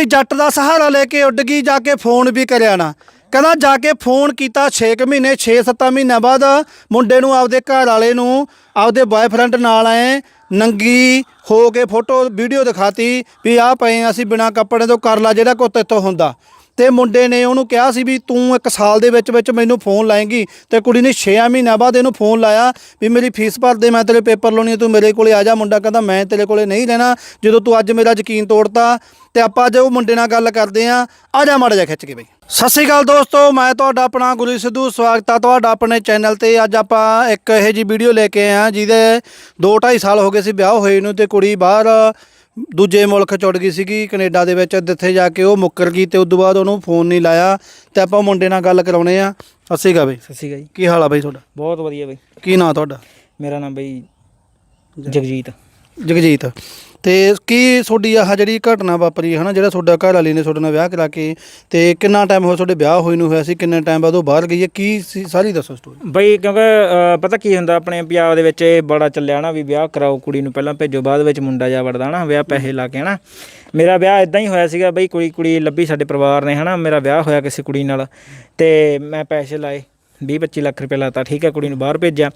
ਕੁੜੀ ਜੱਟ ਦਾ ਸਹਾਰਾ ਲੈ ਕੇ ਉੱਡ ਗਈ, ਜਾ ਕੇ ਫੋਨ ਵੀ ਕਰਿਆ ਨਾ। ਕਹਿੰਦਾ, ਜਾ ਕੇ ਫੋਨ ਕੀਤਾ 6 ਮਹੀਨੇ 6-7 ਮਹੀਨਿਆਂ ਬਾਅਦ ਮੁੰਡੇ ਨੂੰ ਆਪਦੇ ਘਰ ਵਾਲੇ ਨੂੰ, ਆਪਦੇ ਬॉयਫ੍ਰੈਂਡ ਨਾਲ ਆਏ ਨੰਗੀ ਹੋ ਕੇ ਫੋਟੋ, ਵੀਡੀਓ ਦਿਖਾਤੀ ਵੀ ਆਹ ਪਏ ਅਸੀਂ ਬਿਨਾ ਕੱਪੜੇ ਤੋਂ ਕਰ ਲਾ, ਜਿਹੜਾ ਕੋ ਤੇਤੋਂ ਹੁੰਦਾ। ਤੇ ਮੁੰਡੇ ਨੇ ਉਹਨੂੰ ਕਿਹਾ ਸੀ ਵੀ ਤੂੰ ਇੱਕ ਸਾਲ ਦੇ ਵਿੱਚ ਵਿੱਚ ਮੈਨੂੰ ਫੋਨ ਲਾਏਂਗੀ ਤੇ ਕੁੜੀ ਨੇ 6 ਮਹੀਨਿਆਂ ਬਾਅਦ ਇਹਨੂੰ ਫੋਨ ਲਾਇਆ ਵੀ ਮੇਰੀ ਫੀਸ ਭਰ ਦੇ, ਮੈਂ ਤੇਰੇ ਪੇਪਰ ਲਾਉਣੀ ਤੂੰ ਮੇਰੇ ਕੋਲੇ ਆ ਜਾ। ਮੁੰਡਾ ਕਹਿੰਦਾ, ਮੈਂ ਤੇਰੇ ਕੋਲੇ ਨਹੀਂ ਰਹਿਣਾ। ਜਦੋਂ ਤੂੰ ਅੱਜ ਮੇਰਾ ਯਕੀਨ ਤੋੜਤਾ ਤੇ ਆਪਾਂ ਅੱਜ ਉਹ ਮੁੰਡੇ ਨਾਲ ਗੱਲ ਕਰਦੇ ਆਂ। ਆ ਜਾ ਮਾੜਾ ਜਿਹਾ ਖਿੱਚ ਕੇ ਬਈ। ਸਤਿ ਸ਼੍ਰੀ ਅਕਾਲ ਦੋਸਤੋ, ਮੈਂ ਤੁਹਾਡਾ ਆਪਣਾ ਗੁਰੂ ਸਿੱਧੂ। ਸਵਾਗਤ ਆ ਤੁਹਾਡਾ ਆਪਣੇ ਚੈਨਲ ਤੇ। ਅੱਜ ਆਪਾਂ ਇੱਕ ਇਹੋ ਜੀ ਵੀਡੀਓ ਲੈ ਕੇ ਆਏ ਆ, ਜਿਹਦੇ 2 2.5 ਸਾਲ ਹੋ ਗਏ ਸੀ ਵਿਆਹ ਹੋਏ ਨੂੰ ਤੇ ਕੁੜੀ ਬਾਹਰ ਦੂਜੇ ਮੁਲਕ ਚੁੜ ਗਈ ਸੀਗੀ ਕੈਨੇਡਾ ਦੇ ਵਿੱਚ ਜਿੱਥੇ ਜਾ ਕੇ ਉਹ ਮੁੱਕਰ ਗਈ ਤੇ ਉਸ ਤੋਂ ਬਾਅਦ ਉਹਨੂੰ ਫੋਨ ਨਹੀਂ ਲਾਇਆ ਤੇ ਆਪਾਂ ਮੁੰਡੇ ਨਾਲ ਗੱਲ ਕਰਾਉਣੇ ਆ। ਸ਼੍ਰੀ ਅਕਾਲ ਬਈ। ਸਤਿ ਸ਼੍ਰੀ ਅਕਾਲ ਜੀ। ਕੀ ਹਾਲ ਆ ਬਈ ਤੁਹਾਡਾ? ਬਹੁਤ ਵਧੀਆ ਬਈ। ਕੀ ਨਾਂ ਤੁਹਾਡਾ? ਮੇਰਾ ਨਾਮ ਬਈ ਜਗਜੀਤ। ਜਗਜੀਤ। ਤੇ ਕੀ ਤੁਹਾਡੀ ਆਹ ਜਿਹੜੀ ਘਟਨਾ ਵਾਪਰੀ ਹੈ ਨਾ ਜਿਹੜਾ ਤੁਹਾਡਾ ਘਰ ਵਾਲੀ ਨੇ ਤੁਹਾਡੇ ਨਾਲ ਵਿਆਹ ਕਰਾ ਕੇ ਤੇ ਕਿੰਨਾ ਟਾਈਮ ਹੋਇਆ ਤੁਹਾਡੇ ਵਿਆਹ ਹੋਏ ਨੂੰ ਹੋਇਆ ਸੀ ਕਿੰਨੇ ਟਾਈਮ ਬਾਅਦ ਉਹ ਬਾਹਰ ਗਈ ਹੈ ਕੀ ਸੀ ਸਾਰੀ ਦੱਸੋ ਸਟੋਰੀ ਬਈ ਕਿਉਂਕਿ ਅਹ, ਪਤਾ ਕੀ ਹੁੰਦਾ ਆਪਣੇ ਪੰਜਾਬ ਦੇ ਵਿੱਚ ਇਹ ਬੜਾ ਚੱਲਿਆ ਨਾ ਵੀ ਵਿਆਹ ਕਰਾਓ ਕੁੜੀ ਨੂੰ ਪਹਿਲਾਂ ਭੇਜੋ ਬਾਅਦ ਵਿੱਚ ਮੁੰਡਾ ਜਾ ਵੜਦਾ ਨਾ ਵਿਆਹ ਪੈਸੇ ਲਾ ਕੇ ਹਨਾ। ਮੇਰਾ ਵਿਆਹ ਇਦਾਂ ਹੀ ਹੋਇਆ ਸੀਗਾ ਬਈ ਕੁੜੀ ਕੁੜੀ ਲੱਭੀ ਸਾਡੇ ਪਰਿਵਾਰ ਨੇ ਹਨਾ ਮੇਰਾ ਵਿਆਹ ਹੋਇਆ ਕਿਸੇ ਕੁੜੀ ਨਾਲ ਤੇ ਮੈਂ ਪੈਸੇ ਲਾਏ 20 25 ਲੱਖ ਰੁਪਏ ਲਾਤਾ ਠੀਕ ਹੈ ਕੁੜੀ ਨੂੰ ਬਾਹਰ ਭੇਜਿਆ।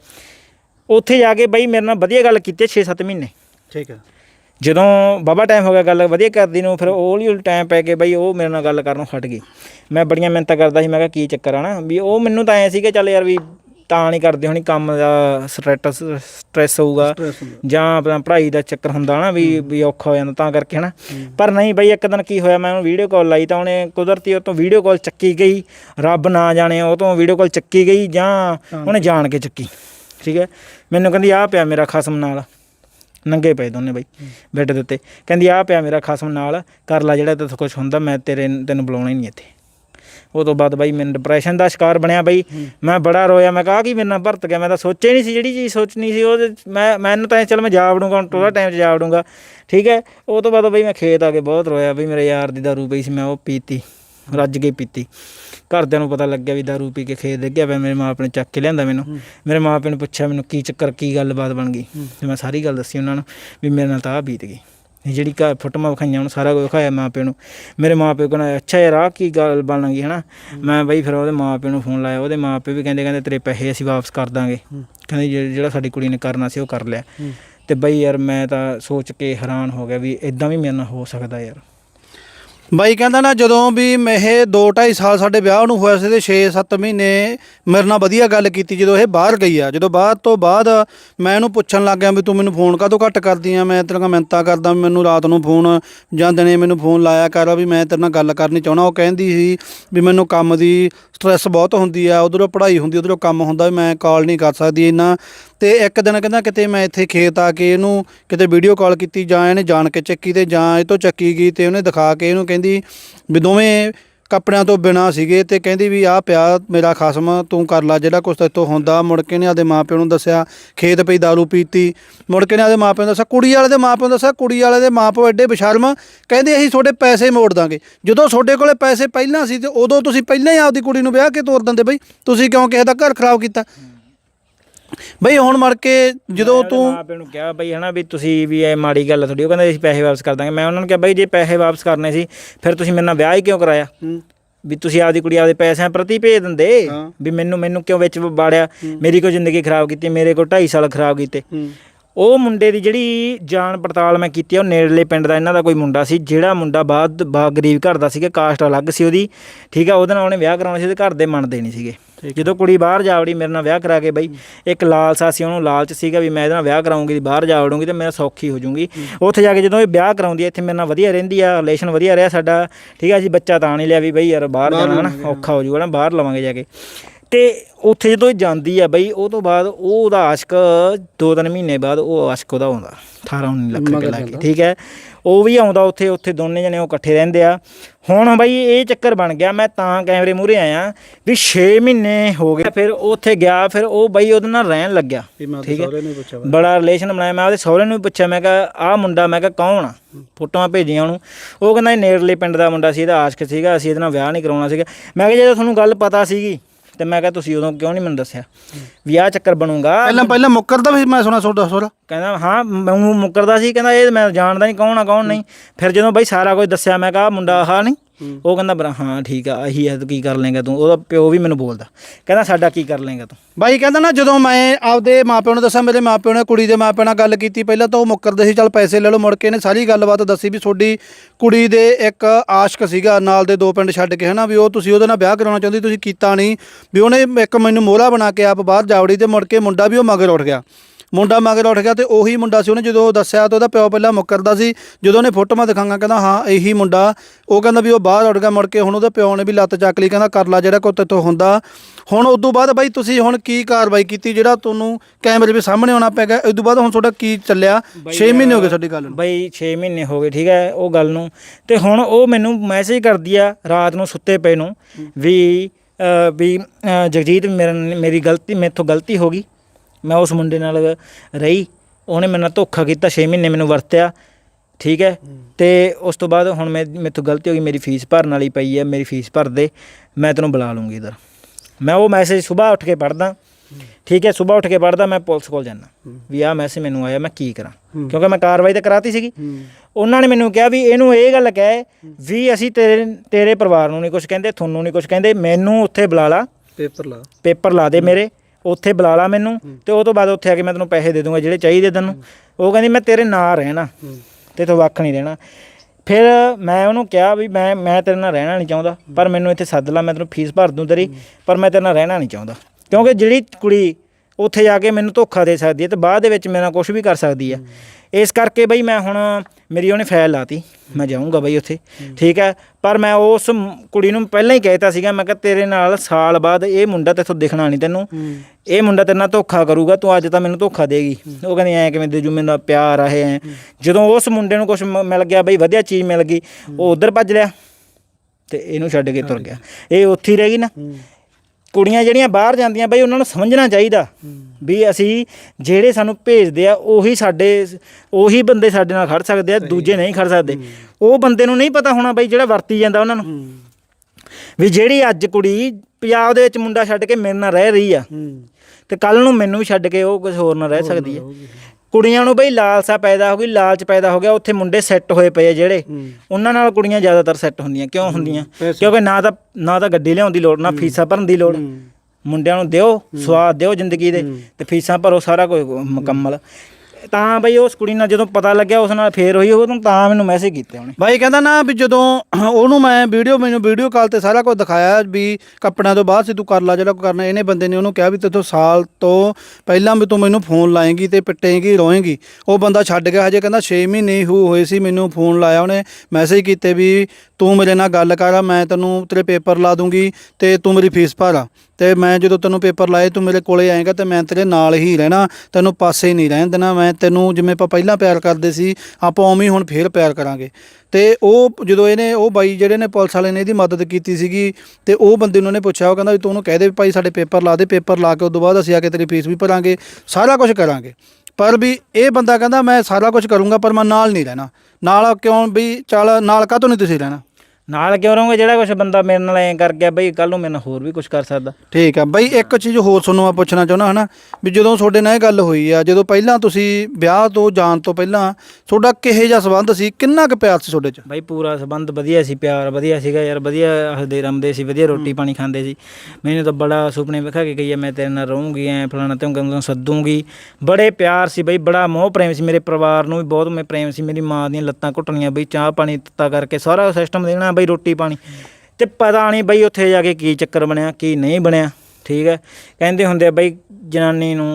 ਉੱਥੇ ਜਾ ਕੇ ਬਈ ਮੇਰੇ ਨਾਲ ਵਧੀਆ ਗੱਲ ਕੀਤੀ 6-7 ਮਹੀਨੇ। ਠੀਕ ਹੈ। ਜਦੋਂ ਬਾਬਾ ਟਾਈਮ ਹੋ ਗਿਆ ਗੱਲ ਵਧੀਆ ਕਰਦੀ ਨੂੰ ਫਿਰ ਹੌਲੀ ਹੌਲੀ ਟਾਈਮ ਪੈ ਕੇ ਬਈ ਉਹ ਮੇਰੇ ਨਾਲ ਗੱਲ ਕਰਨੋਂ ਹਟ ਗਈ। ਮੈਂ ਬੜੀਆਂ ਮਿਹਨਤਾਂ ਕਰਦਾ ਸੀ ਮੈਂ ਕਿਹਾ ਕੀ ਚੱਕਰ ਆ ਨਾ ਵੀ ਉਹ ਮੈਨੂੰ ਤਾਂ ਐ ਸੀ ਕਿ ਚੱਲ ਯਾਰ ਵੀ ਤਾਂ ਨਹੀਂ ਕਰਦੇ ਹੋਣੀ ਕੰਮ ਦਾ ਸਟ੍ਰੈਸ ਸਟ੍ਰੈਸ ਹੋਊਗਾ। ਜਾਂ ਆਪਣਾ ਪੜ੍ਹਾਈ ਦਾ ਚੱਕਰ ਹੁੰਦਾ ਨਾ ਵੀ ਵੀ ਔਖਾ ਹੋ ਜਾਂਦਾ ਤਾਂ ਕਰਕੇ ਹਨਾ। ਪਰ ਨਹੀਂ ਬਈ ਇੱਕ ਦਿਨ ਕੀ ਹੋਇਆ ਮੈਂ ਉਹਨੂੰ ਵੀਡੀਓ ਕਾਲ ਲਾਈ ਤਾਂ ਉਹਨੇ ਕੁਦਰਤੀ ਉਹ ਤੋਂ ਵੀਡੀਓ ਕਾਲ ਚੱਕੀ ਗਈ ਰੱਬ ਨਾ ਜਾਣੇ ਉਹ ਤੋਂ ਵੀਡੀਓ ਕਾਲ ਚੱਕੀ ਗਈ ਜਾਂ ਉਹਨੇ ਜਾਣ ਕੇ ਚੱਕੀ ਠੀਕ ਹੈ। ਮੈਨੂੰ ਕਹਿੰਦੀ ਆ ਪਿਆ ਮੇਰਾ ਖਸਮ ਨਾਲ। ਨੰਗੇ ਪਏ ਦੋਨੇ ਬਾਈ, ਬੈੱਡ ਦੇ ਉੱਤੇ। ਕਹਿੰਦੀ ਆ ਪਿਆ ਮੇਰਾ ਖਸਮ ਨਾਲ, ਕਰ ਲੈ ਜਿਹੜਾ ਤੇ ਕੁਝ ਹੁੰਦਾ, ਮੈਂ ਤੇਰੇ, ਤੈਨੂੰ ਬੁਲਾਉਣਾ ਹੀ ਨਹੀਂ ਇੱਥੇ। ਉਹ ਤੋਂ ਬਾਅਦ ਬਾਈ ਮੈਂ ਡਿਪਰੈਸ਼ਨ ਦਾ ਸ਼ਿਕਾਰ ਬਣਿਆ ਬਈ। ਮੈਂ ਬੜਾ ਰੋਇਆ, ਮੈਂ ਕਹਾ ਕਿ ਮੇਰੇ ਨਾਲ ਭਰਤ ਗਿਆ? ਮੈਂ ਤਾਂ ਸੋਚਿਆ ਨਹੀਂ ਸੀ, ਜਿਹੜੀ ਚੀਜ਼ ਸੋਚਣੀ ਸੀ, ਉਹ ਮੈਂ, ਮੈਨੂੰ ਤਾਂ ਐਂ, ਚੱਲ ਮੈਂ ਜਾ ਵੜੂੰਗਾ, ਹੁਣ ਥੋੜਾ ਟਾਈਮ 'ਚ ਜਾ ਵੜੂੰਗਾ। ਠੀਕ ਹੈ, ਉਹ ਤੋਂ ਬਾਅਦ ਬਈ ਮੈਂ ਖੇਤ ਆ ਕੇ ਬਹੁਤ ਰੋਇਆ ਬਈ ਮੇਰੇ ਯਾਰ ਦੀ ਦਾਰੂ ਪਈ ਸੀ, ਮੈਂ ਉਹ ਪੀਤੀ। ਰੱਜ ਕੇ ਪੀਤੀ। ਘਰਦਿਆਂ ਨੂੰ ਪਤਾ ਲੱਗਿਆ ਵੀ ਦਾਰੂ ਪੀ ਕੇ ਖੇਤ ਲੱਗਿਆ ਪਿਆ ਮੇਰੇ ਮਾਪੇ ਨੇ ਚੱਕ ਕੇ ਲਿਆਂਦਾ ਮੈਨੂੰ। ਮੇਰੇ ਮਾਪੇ ਨੇ ਪੁੱਛਿਆ ਮੈਨੂੰ ਕੀ ਚੱਕਰ ਕੀ ਗੱਲਬਾਤ ਬਣ ਗਈ? ਤੇ ਮੈਂ ਸਾਰੀ ਗੱਲ ਦੱਸੀ ਉਹਨਾਂ ਨੂੰ ਵੀ ਮੇਰੇ ਨਾਲ ਤਾਂ ਆ ਬੀਤ ਗਈ। ਜਿਹੜੀ ਘਰ ਫੋਟੋਆਂ ਵਿਖਾਈਆਂ ਉਹਨੂੰ ਸਾਰਾ ਕੁਝ ਵਿਖਾਇਆ ਮਾਪੇ ਨੂੰ। ਮੇਰੇ ਮਾਪੇ ਕਹਿੰਦਾ ਅੱਛਾ ਯਾਰ ਆਹ ਕੀ ਗੱਲ ਬਣ ਗਈ ਹਨਾ? ਮੈਂ ਬਈ ਫਿਰ ਉਹਦੇ ਮਾਪੇ ਨੂੰ ਫੋਨ ਲਾਇਆ ਉਹਦੇ ਮਾਪੇ ਵੀ ਕਹਿੰਦੇ ਕਹਿੰਦੇ ਤੇਰੇ ਪੈਸੇ ਅਸੀਂ ਵਾਪਸ ਕਰ ਦਾਂਗੇ। ਕਹਿੰਦੇ ਜਿਹੜਾ ਸਾਡੀ ਕੁੜੀ ਨੇ ਕਰਨਾ ਸੀ ਉਹ ਕਰ ਲਿਆ। ਤੇ ਬਈ ਯਾਰ ਮੈਂ ਤਾਂ ਸੋਚ ਕੇ ਹੈਰਾਨ ਹੋ ਗਿਆ ਵੀ ਇਦਾਂ ਵੀ ਮੇਰੇ ਨਾਲ ਹੋ ਸਕਦਾ ਯਾਰ। ਬਾਈ ਕਹਿੰਦਾ ਨਾ ਜਦੋਂ ਵੀ ਮੈਂ ਇਹ 2 2.5 ਸਾਲ ਸਾਡੇ ਵਿਆਹ ਨੂੰ ਹੋਇਆ ਸੀ ਤੇ 6-7 ਮਹੀਨੇ ਮੇਰੇ ਨਾਲ ਵਧੀਆ ਗੱਲ ਕੀਤੀ, ਜਦੋਂ ਇਹ ਬਾਹਰ ਗਈ ਆ, ਜਦੋਂ ਬਾਅਦ ਤੋਂ ਬਾਅਦ ਮੈਂ ਇਹਨੂੰ ਪੁੱਛਣ ਲੱਗ ਗਿਆ ਵੀ ਤੂੰ ਮੈਨੂੰ ਫੋਨ ਕਾਹਤੋਂ ਘੱਟ ਕਰਦੀ ਆ? ਮੈਂ ਤੇਰੇ ਨਾਲ ਮਿੰਤਾ ਕਰਦਾ ਵੀ ਮੈਨੂੰ ਰਾਤ ਨੂੰ ਫੋਨ ਜਾਂ ਦਿਨੇ ਮੈਨੂੰ ਫੋਨ ਲਾਇਆ ਕਰ ਵੀ ਮੈਂ ਤੇਰੇ ਨਾਲ ਗੱਲ ਕਰਨੀ ਚਾਹਣਾ ਉਹ ਕਹਿੰਦੀ ਸੀ ਵੀ ਮੈਨੂੰ ਕੰਮ ਦੀ ਸਟ੍ਰੈਸ ਬਹੁਤ ਹੁੰਦੀ ਆ, ਉਧਰੋਂ ਪੜ੍ਹਾਈ ਹੁੰਦੀ, ਉਧਰੋਂ ਕੰਮ ਹੁੰਦਾ ਵੀ ਮੈਂ ਕਾਲ ਨਹੀਂ ਕਰ ਸਕਦੀ ਇੰਨਾ। ਤੇ ਇੱਕ ਦਿਨ ਕਹਿੰਦਾ ਕਿਤੇ ਮੈਂ ਇੱਥੇ ਖੇਤ ਆ ਕੇ ਇਹਨੂੰ ਕਿਤੇ ਵੀਡੀਓ ਕਾਲ ਕੀਤੀ ਜਾਂ ਇਹਨੇ ਜਾਣ ਕੇ ਚੱਕੀ ਤੇ ਜਾਂ ਇਹ ਤੋਂ ਚੱਕੀ ਗਈ ਤੇ ਉਹਨੇ ਦਿਖਾ ਕੇ ਇਹਨੂੰ ਕਹਿੰਦੀ ਵੀ ਦੋਵੇਂ ਕੱਪੜਿਆਂ ਤੋਂ ਬਿਨਾ ਸੀਗੇ ਤੇ ਕਹਿੰਦੀ ਵੀ ਆਹ ਪਿਆ ਮੇਰਾ ਖਸਮ, ਤੂੰ ਕਰ ਲੈ, ਜਿਹੜਾ ਕੁਛ ਤੇਤੋਂ ਹੁੰਦਾ। ਮੁੜ ਕੇ ਨੇ ਆਦੇ ਮਾਪਿਆਂ ਨੂੰ ਦੱਸਿਆ, ਖੇਤ ਪਈ दारू ਪੀਤੀ। ਮੁੜ ਕੇ ਨੇ ਆਦੇ ਮਾਪਿਆਂ ਨੂੰ ਦੱਸਿਆ, ਕੁੜੀ ਵਾਲੇ ਦੇ ਮਾਪਿਆਂ ਨੂੰ ਦੱਸਿਆ, ਕੁੜੀ ਵਾਲੇ ਦੇ ਮਾਪੇ ਐਡੇ ਬਸ਼ਰਮ, ਕਹਿੰਦੇ ਅਸੀਂ ਤੁਹਾਡੇ ਪੈਸੇ ਮੋੜ ਦਾਂਗੇ। ਜਦੋਂ ਤੁਹਾਡੇ ਕੋਲੇ ਪੈਸੇ ਪਹਿਲਾਂ ਸੀ ਤੇ ਉਦੋਂ ਤੁਸੀਂ ਪਹਿਲਾਂ ਹੀ ਆਪਦੀ ਕੁੜੀ ਨੂੰ ਵਿਆਹ ਕੇ ਤੋਰ ਦਿੰਦੇ ਬਈ, ਤੁਸੀਂ ਕਿਉਂ ਕਿਸੇ ਦਾ ਘਰ ਖਰਾਬ ਕੀਤਾ? ਬਈ ਹੁਣ ਮੜ ਕੇ ਜਦੋਂ ਤੂੰ ਮਾਪਿਆਂ ਨੂੰ ਕਿਹਾ ਬਈ ਹਨਾ ਵੀ ਤੁਸੀਂ ਵੀ ਇਹ ਮਾੜੀ ਗੱਲ ਆ ਤੁਹਾਡੀ ਉਹ ਕਹਿੰਦੇ ਅਸੀਂ ਪੈਸੇ ਵਾਪਸ ਕਰ ਦਾਂਗੇ ਮੈਂ ਉਹਨਾਂ ਨੂੰ ਕਿਹਾ ਬਈ ਜੇ ਪੈਸੇ ਵਾਪਸ ਕਰਨੇ ਸੀ ਫਿਰ ਤੁਸੀਂ ਮੇਰੇ ਨਾਲ ਵਿਆਹ ਹੀ ਕਿਉਂ ਕਰਾਇਆ। ਵੀ ਤੁਸੀਂ ਆਪਦੀ ਕੁੜੀ ਆਪਦੇ ਪੈਸਿਆਂ ਪ੍ਰਤੀ ਭੇਜ ਦਿੰਦੇ ਹਾਂ। ਵੀ ਮੈਨੂੰ ਮੈਨੂੰ ਕਿਉਂ ਵਿੱਚ ਬਾੜਿਆ ਮੇਰੀ ਕੋਈ ਜ਼ਿੰਦਗੀ ਖਰਾਬ ਕੀਤੀ ਮੇਰੇ ਕੋਲ 2.5 ਸਾਲ ਖਰਾਬ ਕੀਤੇ। ਉਹ ਮੁੰਡੇ ਦੀ ਜਿਹੜੀ ਜਾਣ ਪੜਤਾਲ ਮੈਂ ਕੀਤੀ ਉਹ ਨੇੜਲੇ ਪਿੰਡ ਦਾ ਇਹਨਾਂ ਦਾ ਕੋਈ ਮੁੰਡਾ ਸੀ ਜਿਹੜਾ ਮੁੰਡਾ ਬਾਅਦ ਬਾ ਗਰੀਬ ਘਰ ਦਾ ਸੀਗਾ ਕਾਸਟ ਅਲੱਗ ਸੀ ਉਹਦੀ ਠੀਕ ਆ ਉਹਦੇ ਨਾਲ ਉਹਨੇ ਵਿਆਹ ਕਰਾਉਣਾ ਸੀ ਤੇ ਘਰ ਦੇ ਮੰਨਦੇ ਨਹੀਂ ਸੀਗੇ। ਜਦੋਂ ਕੁੜੀ ਬਾਹਰ ਜਾ ਵੜੀ ਮੇਰੇ ਨਾਲ ਵਿਆਹ ਕਰਾ ਕੇ ਬਈ ਇੱਕ ਲਾਲਸਾ ਸੀ ਉਹਨੂੰ ਲਾਲਚ ਸੀਗਾ ਵੀ ਮੈਂ ਇਹਦੇ ਨਾਲ ਵਿਆਹ ਕਰਾਉਂਗੀ ਬਾਹਰ ਜਾ ਵੜੂੰਗੀ ਤੇ ਮੇਰਾ ਸੌਖੀ ਹੋ ਜਾਊਗੀ। ਉੱਥੇ ਜਾ ਕੇ ਜਦੋਂ ਇਹ ਵਿਆਹ ਕਰਾਉਂਦੀ ਆ ਇੱਥੇ ਮੇਰੇ ਨਾਲ ਵਧੀਆ ਰਹਿੰਦੀ ਆ ਰਿਲੇਸ਼ਨ ਵਧੀਆ ਰਿਹਾ ਸਾਡਾ ਠੀਕ ਆ ਜੀ ਬੱਚਾ ਤਾਂ ਨਹੀਂ ਲਿਆ ਵੀ ਬਈ ਯਾਰ ਬਾਹਰ ਜਾਣਾ ਹਨਾ ਔਖਾ ਹੋ ਜਾਊਗਾ ਨਾ ਬਾਹਰ ਲਵਾਂਗੇ ਜਾ ਕੇ। ਤੇ ਉੱਥੇ ਜਦੋਂ ਇਹ ਜਾਂਦੀ ਆ ਬਈ ਉਹ ਤੋਂ ਬਾਅਦ ਉਹ ਉਹਦਾ ਆਸ਼ਕ ਦੋ ਤਿੰਨ ਮਹੀਨੇ ਬਾਅਦ ਉਹ ਆਸ਼ਕ ਉਹਦਾ ਆਉਂਦਾ 18 19 ਲੱਖ ਰੁਪਏ ਲਾ ਕੇ ਠੀਕ ਹੈ? ਉਹ ਵੀ ਆਉਂਦਾ ਉੱਥੇ ਉੱਥੇ ਦੋਨੇ ਜਣੇ ਉਹ ਇਕੱਠੇ ਰਹਿੰਦੇ ਆ। ਹੁਣ ਬਈ ਇਹ ਚੱਕਰ ਬਣ ਗਿਆ ਮੈਂ ਤਾਂ ਕੈਮਰੇ ਮੂਹਰੇ ਆਇਆ ਵੀ 6 ਮਹੀਨੇ ਹੋ ਗਏ ਫਿਰ ਉੱਥੇ ਗਿਆ ਫਿਰ ਉਹ ਬਈ ਉਹਦੇ ਨਾਲ ਰਹਿਣ ਲੱਗਿਆ ਠੀਕ ਹੈ। ਬੜਾ ਰਿਲੇਸ਼ਨ ਬਣਾਇਆ ਮੈਂ ਉਹਦੇ ਸਹੁਰੇ ਨੂੰ ਵੀ ਪੁੱਛਿਆ ਮੈਂ ਕਿਹਾ ਆਹ ਮੁੰਡਾ ਮੈਂ ਕਿਹਾ ਕੌਣ ਆ? ਫੋਟੋਆਂ ਭੇਜੀਆਂ ਉਹਨੂੰ। ਉਹ ਕਹਿੰਦਾ ਇਹ ਨੇੜਲੇ ਪਿੰਡ ਦਾ ਮੁੰਡਾ ਸੀ ਇਹਦਾ ਆਸ਼ਕ ਸੀਗਾ ਅਸੀਂ ਇਹਦੇ ਨਾਲ ਵਿਆਹ ਨਹੀਂ ਕਰਾਉਣਾ ਸੀਗਾ। ਮੈਂ ਕਿਹਾ ਜੇ ਤੁਹਾਨੂੰ ਗੱਲ ਪਤਾ ਸੀਗੀ ਤੇ ਮੈਂ ਕਿਹਾ ਤੁਸੀਂ ਉਦੋਂ ਕਿਉਂ ਨਹੀਂ ਮੈਨੂੰ ਦੱਸਿਆ? ਵੀ ਆਹ ਚੱਕਰ ਬਣੂਗਾ। ਪਹਿਲਾਂ ਪਹਿਲਾਂ ਮੁੱਕਰਦਾ ਵੀ ਮੈਂ ਸੁਣਾ ਤੁਹਾਡਾ ਸੋਰਾ। ਕਹਿੰਦਾ ਹਾਂ ਮੈਂ ਮੁੱਕਰਦਾ ਸੀ ਕਹਿੰਦਾ ਇਹ ਮੈਂ ਜਾਣਦਾ ਨਹੀਂ ਕੌਣ ਆ ਕੌਣ ਨਹੀਂ। ਫਿਰ ਜਦੋਂ ਬਈ ਸਾਰਾ ਕੁਝ ਦੱਸਿਆ ਮੈਂ ਕਿਹਾ ਆਹ ਮੁੰਡਾ ਆਹ ਨਹੀਂ। ਉਹ ਕਹਿੰਦਾ ਬਰਾ, ਹਾਂ, ਠੀਕ ਆ, ਆਹੀ ਹੈ ਤੂੰ ਕੀ ਕਰ ਲੇਗਾ ਤੂੰ? ਉਹਦਾ ਪਿਓ ਵੀ ਮੈਨੂੰ ਬੋਲਦਾ। ਕਹਿੰਦਾ, ਸਾਡਾ ਕੀ ਕਰ ਲੇਗਾ ਤੂੰ? ਬਾਈ ਕਹਿੰਦਾ ਨਾ, ਜਦੋਂ ਮੈਂ ਆਪਦੇ ਮਾਪਿਆਂ ਨੂੰ ਦੱਸਾਂ, ਮੇਰੇ ਮਾਪਿਆਂ ਨੇ ਕੁੜੀ ਦੇ ਮਾਪਿਆਂ ਨਾਲ ਗੱਲ ਕੀਤੀ, ਪਹਿਲਾਂ ਤਾਂ ਉਹ ਮੁੱਕਰਦੇ ਸੀ, ਚੱਲ ਪੈਸੇ ਲੈ ਲਓ, ਮੁੜ ਕੇ ਇਹਨੇ ਸਾਰੀ ਗੱਲਬਾਤ ਦੱਸੀ ਵੀ ਤੁਹਾਡੀ ਕੁੜੀ ਦੇ ਇੱਕ ਆਸ਼ਕ ਸੀਗਾ, ਨਾਲ ਦੇ ਦੋ ਪਿੰਡ ਛੱਡ ਕੇ, ਹਨਾ, ਵੀ ਉਹ ਤੁਸੀਂ ਉਹਦੇ ਨਾਲ ਵਿਆਹ ਕਰਾਉਣਾ ਚਾਹੁੰਦੀ, ਤੁਸੀਂ ਕੀਤਾ ਨਹੀਂ, ਵੀ ਉਹਨੇ ਇੱਕ ਮੈਨੂੰ ਮੋਹਰਾ ਬਣਾ ਕੇ ਆਪ ਬਾਹਰ ਜਾਵੜੀ ਤੇ ਮੁੜ ਕੇ ਮੁੰਡਾ ਵੀ ਉਹ ਮਗਰ ਉੱਠ ਗਿਆ। ਮੁੰਡਾ ਮਗਰ ਉੱਠ ਗਿਆ ਤੇ ਉਹੀ ਮੁੰਡਾ ਸੀ ਉਹਨੇ ਜਦੋਂ ਦੱਸਿਆ ਤਾਂ ਉਹਦਾ ਪਿਓ ਪਹਿਲਾਂ ਮੁੱਕਰਦਾ ਸੀ। ਜਦੋਂ ਉਹਨੇ ਫੋਟੋਆਂ ਦਿਖਾਈਆਂ ਕਹਿੰਦਾ ਹਾਂ ਇਹੀ ਮੁੰਡਾ। ਉਹ ਕਹਿੰਦਾ ਵੀ ਉਹ ਬਾਹਰ ਉੱਠ ਗਿਆ ਮੁੜ ਕੇ ਹੁਣ ਉਹਦੇ ਪਿਓ ਨੇ ਵੀ ਲੱਤ ਚੱਕ ਲਈ ਕਹਿੰਦਾ ਕਰ ਲੈ ਜਿਹੜਾ ਕੋ ਤੇਤੋਂ ਹੁੰਦਾ। ਹੁਣ ਉਸ ਤੋਂ ਬਾਅਦ ਬਾਈ ਤੁਸੀਂ ਹੁਣ ਕੀ ਕਾਰਵਾਈ ਕੀਤੀ ਜਿਹੜਾ ਤੁਹਾਨੂੰ ਕੈਮਰੇ ਦੇ ਸਾਹਮਣੇ ਆਉਣਾ ਪੈ ਗਿਆ? ਉਸ ਤੋਂ ਬਾਅਦ ਹੁਣ ਤੁਹਾਡਾ ਕੀ ਚੱਲਿਆ? 6 ਮਹੀਨੇ ਹੋ ਗਏ ਸਾਡੀ ਗੱਲ ਨੂੰ। ਬਈ 6 ਮਹੀਨੇ ਹੋ ਗਏ ਠੀਕ ਹੈ ਉਹ ਗੱਲ ਨੂੰ। ਤੇ ਹੁਣ ਉਹ ਮੈਨੂੰ ਮੈਸੇਜ ਕਰਦੀ ਆ ਰਾਤ ਨੂੰ ਸੁੱਤੇ ਪਏ ਨੂੰ ਵੀ ਵੀ ਜਗਜੀਤ ਮੇਰੇ ਮੇਰੀ ਗਲਤੀ ਮੇਥੋਂ ਗਲਤੀ ਹੋ ਗਈ। ਮੈਂ ਉਸ ਮੁੰਡੇ ਨਾਲ ਰਹੀ ਉਹਨੇ ਮੇਰੇ ਨਾਲ ਧੋਖਾ ਕੀਤਾ 6 ਮਹੀਨੇ ਮੈਨੂੰ ਵਰਤਿਆ ਠੀਕ ਹੈ? ਤੇ ਉਸ ਤੋਂ ਬਾਅਦ ਹੁਣ ਮੈਂ ਮੇਥੋਂ ਗਲਤੀ ਹੋ ਗਈ ਮੇਰੀ ਫੀਸ ਭਰਨ ਵਾਲੀ ਪਈ ਹੈ ਮੇਰੀ ਫੀਸ ਭਰ ਦੇ ਮੈਂ ਤੈਨੂੰ ਬੁਲਾ ਲੂੰਗੀ ਇਧਰ। ਮੈਂ ਉਹ ਮੈਸੇਜ ਸਵੇਰ ਉੱਠ ਕੇ ਪੜਦਾ ਠੀਕ ਹੈ? ਸਵੇਰ ਉੱਠ ਕੇ ਪੜਦਾ ਮੈਂ ਪੁਲਿਸ ਕੋਲ ਜਾਣਾ ਵੀ ਆਹ ਮੈਸੇਜ ਮੈਨੂੰ ਆਇਆ ਮੈਂ ਕੀ ਕਰਾਂ? ਕਿਉਂਕਿ ਮੈਂ ਕਾਰਵਾਈ ਤਾਂ ਕਰਾਤੀ ਸੀਗੀ। ਉਹਨਾਂ ਨੇ ਮੈਨੂੰ ਕਿਹਾ ਵੀ ਇਹਨੂੰ ਇਹ ਗੱਲ ਕਹੇ ਵੀ ਅਸੀਂ ਤੇਰੇ ਤੇਰੇ ਪਰਿਵਾਰ ਨੂੰ ਨਹੀਂ ਕੁਝ ਕਹਿੰਦੇ ਤੁਹਾਨੂੰ ਨਹੀਂ ਕੁਝ ਕਹਿੰਦੇ ਮੈਨੂੰ ਉੱਥੇ ਬੁਲਾ ਲਾ। ਪੇਪਰ ਲਾ। ਪੇਪਰ ਲਾ ਦੇ ਮੇਰੇ। ਉੱਥੇ ਬੁਲਾ ਲਾ ਮੈਨੂੰ ਤੇ ਉਹ ਤੋਂ ਬਾਅਦ ਉੱਥੇ ਆ ਕੇ ਮੈਂ ਤੈਨੂੰ ਪੈਸੇ ਦੇ ਦੂੰਗਾ ਜਿਹੜੇ ਚਾਹੀਦੇ ਤੈਨੂੰ। ਉਹ ਕਹਿੰਦੀ ਮੈਂ ਤੇਰੇ ਨਾਲ ਰਹਿਣਾ ਤੇ ਤੂੰ ਵੱਖ ਨਹੀਂ ਰਹਿਣਾ। ਫਿਰ ਮੈਂ ਉਹਨੂੰ ਕਿਹਾ ਵੀ ਮੈਂ ਮੈਂ ਤੇਰੇ ਨਾਲ ਰਹਿਣਾ ਨਹੀਂ ਚਾਹੁੰਦਾ ਪਰ ਮੈਨੂੰ ਇੱਥੇ ਸੱਦ ਲਾ ਮੈਂ ਤੈਨੂੰ ਫੀਸ ਭਰ ਦੂੰ ਤੇਰੀ ਪਰ ਮੈਂ ਤੇਰੇ ਨਾਲ ਰਹਿਣਾ ਨਹੀਂ ਚਾਹੁੰਦਾ। ਕਿਉਂਕਿ ਜਿਹੜੀ ਕੁੜੀ ਉੱਥੇ ਜਾ ਕੇ ਮੈਨੂੰ ਧੋਖਾ ਦੇ ਸਕਦੀ ਹੈ ਤੇ ਬਾਅਦ ਦੇ ਵਿੱਚ ਮੇਰੇ ਨਾਲ ਕੁਝ ਵੀ ਕਰ ਸਕਦੀ ਆ ਇਸ ਕਰਕੇ ਬਈ ਮੈਂ ਹੁਣ ਮੇਰੀ ਉਹਨੇ ਫਾਈਲ ਲਾਤੀ। ਮੈਂ ਜਾਊਂਗਾ ਬਈ ਉੱਥੇ। ਠੀਕ ਹੈ? ਪਰ ਮੈਂ ਉਸ ਕੁੜੀ ਨੂੰ ਪਹਿਲਾਂ ਹੀ ਕਹਿਤਾ ਸੀਗਾ ਮੈਂ ਕਿਹਾ ਤੇਰੇ ਨਾਲ ਸਾਲ ਬਾਅਦ ਇਹ ਮੁੰਡਾ ਤੇਥੋਂ ਦਿਖਣਾ ਨਹੀਂ ਤੈਨੂੰ। ਇਹ ਮੁੰਡਾ ਤੇਰੇ ਨਾਲ ਧੋਖਾ ਕਰੂਗਾ ਤੂੰ ਅੱਜ ਤਾਂ ਮੈਨੂੰ ਧੋਖਾ ਦੇਗੀ। ਉਹ ਕਹਿੰਦੀ ਐ ਕਿਵੇਂ ਦੇ ਜੂ ਮੈਨੂੰ ਪਿਆਰ ਆ ਇਹ ਐ। ਜਦੋਂ ਉਸ ਮੁੰਡੇ ਨੂੰ ਕੁਝ ਮਿਲ ਗਿਆ ਬਈ ਵਧੀਆ ਚੀਜ਼ ਮਿਲ ਗਈ ਉਹ ਉਧਰ ਭੱਜ ਲਿਆ ਤੇ ਇਹਨੂੰ ਛੱਡ ਕੇ ਤੁਰ ਗਿਆ। ਇਹ ਉੱਥੇ ਹੀ ਰਹਿ ਗਈ ਨਾ। ਕੁੜੀਆਂ ਜਿਹੜੀਆਂ ਬਾਹਰ ਜਾਂਦੀਆਂ ਬਈ ਉਹਨਾਂ ਨੂੰ ਸਮਝਣਾ ਚਾਹੀਦਾ ਵੀ ਅਸੀਂ ਜਿਹੜੇ ਸਾਨੂੰ ਭੇਜਦੇ ਆ ਉਹੀ ਸਾਡੇ ਉਹੀ ਬੰਦੇ ਸਾਡੇ ਨਾਲ ਖੜ ਸਕਦੇ ਆ ਦੂਜੇ ਨਹੀਂ ਖੜ ਸਕਦੇ। ਉਹ ਬੰਦੇ ਨੂੰ ਨਹੀਂ ਪਤਾ ਹੋਣਾ ਬਈ ਜਿਹੜਾ ਵਰਤੀ ਜਾਂਦਾ ਉਹਨਾਂ ਨੂੰ। ਵੀ ਜਿਹੜੀ ਅੱਜ ਕੁੜੀ ਪੰਜਾਬ ਦੇ ਵਿੱਚ ਮੁੰਡਾ ਛੱਡ ਕੇ ਮੇਰੇ ਨਾਲ ਰਹਿ ਰਹੀ ਆ। ਤੇ ਕੱਲ ਨੂੰ ਮੈਨੂੰ ਛੱਡ ਕੇ ਉਹ ਕੁਝ ਹੋਰ ਨਾਲ ਰਹਿ ਸਕਦੀ ਹੈ। ਕੁੜੀਆਂ ਨੂੰ ਬਈ ਲਾਲਸਾ ਪੈਦਾ ਹੋ ਗਈ ਲਾਲਚ ਪੈਦਾ ਹੋ ਗਿਆ ਉੱਥੇ ਮੁੰਡੇ ਸੈੱਟ ਹੋਏ ਪਏ ਆ ਜਿਹੜੇ। ਉਹਨਾਂ ਨਾਲ ਕੁੜੀਆਂ ਜ਼ਿਆਦਾਤਰ ਸੈੱਟ ਹੁੰਦੀਆਂ ਕਿਉਂ ਹੁੰਦੀਆਂ? ਕਿਉਂਕਿ ਨਾ ਤਾਂ ਨਾ ਤਾਂ ਗੱਡੀ ਲਿਆਉਣ ਦੀ ਲੋੜ ਨਾ ਫੀਸਾਂ ਭਰਨ ਦੀ ਲੋੜ। ਮੁੰਡਿਆਂ ਨੂੰ ਦਿਓ ਸਵਾਦ ਦਿਓ ਜ਼ਿੰਦਗੀ ਦੇ ਤੇ ਫੀਸਾਂ ਭਰੋ ਸਾਰਾ ਕੁਝ ਮੁਕੰਮਲ। ਤਾਂ ਬਈ ਉਸ ਕੁੜੀ ਨਾਲ ਜਦੋਂ ਪਤਾ ਲੱਗਿਆ ਉਸ ਨਾਲ ਫੇਰ ਹੋਈ ਉਹ ਤਾਂ ਮੈਨੂੰ ਮੈਸੇਜ ਕੀਤੇ ਉਹਨੇ। ਬਾਈ ਕਹਿੰਦਾ ਨਾ ਵੀ ਜਦੋਂ ਉਹਨੂੰ ਮੈਂ ਵੀਡੀਓ, ਮੈਨੂੰ ਵੀਡੀਓ ਕਾਲ ਤੇ ਸਾਰਾ ਕੁਝ ਦਿਖਾਇਆ ਵੀ ਕੱਪੜਿਆਂ ਤੋਂ ਬਾਅਦ ਸੀ, ਤੂੰ ਕਰ ਲਾ, ਜਿਹੜਾ ਕਰਨਾ, ਇਹਨੇ ਬੰਦੇ ਨੇ ਉਹਨੂੰ ਕਿਹਾ ਵੀ ਤੇਥੋਂ ਸਾਲ ਤੋਂ ਪਹਿਲਾਂ ਵੀ ਤੂੰ ਮੈਨੂੰ ਫੋਨ ਲਾਏਂਗੀ ਤੇ ਪਿੱਟੇਂਗੀ, ਰੋਏਂਗੀ। ਉਹ ਬੰਦਾ ਛੱਡ ਗਿਆ, ਹਜੇ ਕਹਿੰਦਾ 6 ਮਹੀਨੇ ਹੀ ਹੋਏ ਸੀ ਮੈਨੂੰ ਫੋਨ ਲਾਇਆ ਉਹਨੇ ਮੈਸੇਜ ਕੀਤੇ ਵੀ ਤੂੰ ਮੇਰੇ ਨਾਲ ਗੱਲ ਕਰ ਮੈਂ ਤੈਨੂੰ ਤੇਰੇ ਪੇਪਰ ਲਾ ਦੂੰਗੀ ਤੇ ਤੂੰ ਮੇਰੀ ਫੀਸ ਭਰ ਤੇ ਮੈਂ ਜਦੋਂ ਤੈਨੂੰ ਪੇਪਰ ਲਾਏ, ਤੂੰ ਮੇਰੇ ਕੋਲੇ ਆਏਗਾ ਤੇ ਮੈਂ ਤੇਰੇ ਨਾਲ ਹੀ ਰਹਿਣਾ, ਤੈਨੂੰ ਪਾਸੇ ਹੀ ਨਹੀਂ ਰਹਿਣ ਦੇਣਾ। ਮੈਂ ਤੈਨੂੰ ਜਿਵੇਂ ਆਪਾਂ ਪਹਿਲਾਂ ਪਿਆਰ ਕਰਦੇ ਸੀ, ਆਪਾਂ ਉਵੇਂ ਹੁਣ ਫੇਰ ਪਿਆਰ ਕਰਾਂਗੇ। ਤੇ ਉਹ ਜਦੋਂ ਇਹਨੇ, ਉਹ ਬਾਈ ਜਿਹੜੇ ਨੇ ਪੁਲਿਸ ਵਾਲੇ ਨੇ ਇਹਦੀ ਮਦਦ ਕੀਤੀ ਸੀਗੀ, ਤੇ ਉਹ ਬੰਦੇ ਨੂੰ ਉਹਨੇ ਪੁੱਛਿਆ, ਉਹ ਕਹਿੰਦਾ ਵੀ ਤੂੰ ਉਹਨੂੰ ਕਹਿ ਦੇ ਭਾਈ ਸਾਡੇ ਪੇਪਰ ਲਾ ਦੇ, ਪੇਪਰ ਲਾ ਕੇ ਉਸ ਤੋਂ ਬਾਅਦ ਅਸੀਂ ਆ ਕੇ ਤੇਰੀ ਫੀਸ ਵੀ ਭਰਾਂਗੇ, ਸਾਰਾ ਕੁਝ ਕਰਾਂਗੇ। ਪਰ ਵੀ ਇਹ ਬੰਦਾ ਕਹਿੰਦਾ, ਮੈਂ ਸਾਰਾ ਕੁਝ ਕਰੂੰਗਾ, ਪਰ ਮੈਂ ਨਾਲ ਨਹੀਂ ਰਹਿਣਾ। ਨਾਲ ਕਿਉਂ ਵੀ ਚੱਲ ਨਾਲ ਕਾਹਤੋਂ ਨਹੀਂ ਤੁਸੀਂ ਰਹਿਣਾ? ਨਾਲ ਕਿਉਂ ਰਹੋਗੇ? ਜਿਹੜਾ ਕੁਝ ਬੰਦਾ ਮੇਰੇ ਨਾਲ ਐਂ ਕਰ ਗਿਆ ਬਈ ਕੱਲ ਨੂੰ ਮੇਰੇ ਨਾਲ ਹੋਰ ਵੀ ਕੁਝ ਕਰ ਸਕਦਾ। ਠੀਕ ਆ। ਬਈ ਇੱਕ ਚੀਜ਼ ਹੋਰ ਤੁਹਾਨੂੰ ਮੈਂ ਪੁੱਛਣਾ ਚਾਹੁੰਦਾ ਹਨਾ ਵੀ ਜਦੋਂ ਤੁਹਾਡੇ ਨਾਲ ਇਹ ਗੱਲ ਹੋਈ ਆ ਜਦੋਂ ਪਹਿਲਾਂ ਤੁਸੀਂ ਵਿਆਹ ਤੋਂ ਜਾਣ ਤੋਂ ਪਹਿਲਾਂ ਤੁਹਾਡਾ ਕਿਹੋ ਜਿਹਾ ਸੰਬੰਧ ਸੀ? ਕਿੰਨਾ ਕੁ ਪਿਆਰ ਸੀ ਤੁਹਾਡੇ 'ਚ? ਬਾਈ ਪੂਰਾ ਸਬੰਧ ਵਧੀਆ ਸੀ ਪਿਆਰ ਵਧੀਆ ਸੀਗਾ ਯਾਰ ਵਧੀਆ ਹੱਸਦੇ ਰਮਦੇ ਸੀ ਵਧੀਆ ਰੋਟੀ ਪਾਣੀ ਖਾਂਦੇ ਸੀ। ਮੈਨੂੰ ਤਾਂ ਬੜਾ ਸੁਪਨੇ ਵਿਖਾ ਕੇ ਗਈ ਆ ਮੈਂ ਤੇਰੇ ਨਾਲ ਰਹੂੰਗੀ ਐ ਫਲਾਣਾ ਤੇ ਤੈਨੂੰ ਸੱਦੂੰਗੀ। ਬੜੇ ਪਿਆਰ ਸੀ ਬਈ ਬੜਾ ਮੋਹ ਪ੍ਰੇਮ ਸੀ ਮੇਰੇ ਪਰਿਵਾਰ ਨੂੰ ਵੀ ਬਹੁਤ ਮੈਂ ਪ੍ਰੇਮ ਸੀ ਮੇਰੀ ਮਾਂ ਦੀਆਂ ਲੱਤਾਂ ਘੁੱਟਣੀਆਂ ਬਈ ਚਾਹ ਪਾਣੀ ਦਿੱਤਾ ਕਰਕੇ ਸਾਰਾ ਸਿਸਟਮ ਦੇਣਾ ਬਈ ਰੋਟੀ ਪਾਣੀ। ਤੇ ਪਤਾ ਨਹੀਂ ਬਈ ਉੱਥੇ ਜਾ ਕੇ ਕੀ ਚੱਕਰ ਬਣਿਆ ਕੀ ਨਹੀਂ ਬਣਿਆ ਠੀਕ ਹੈ। ਕਹਿੰਦੇ ਹੁੰਦੇ ਆ ਬਈ ਜਨਾਨੀ ਨੂੰ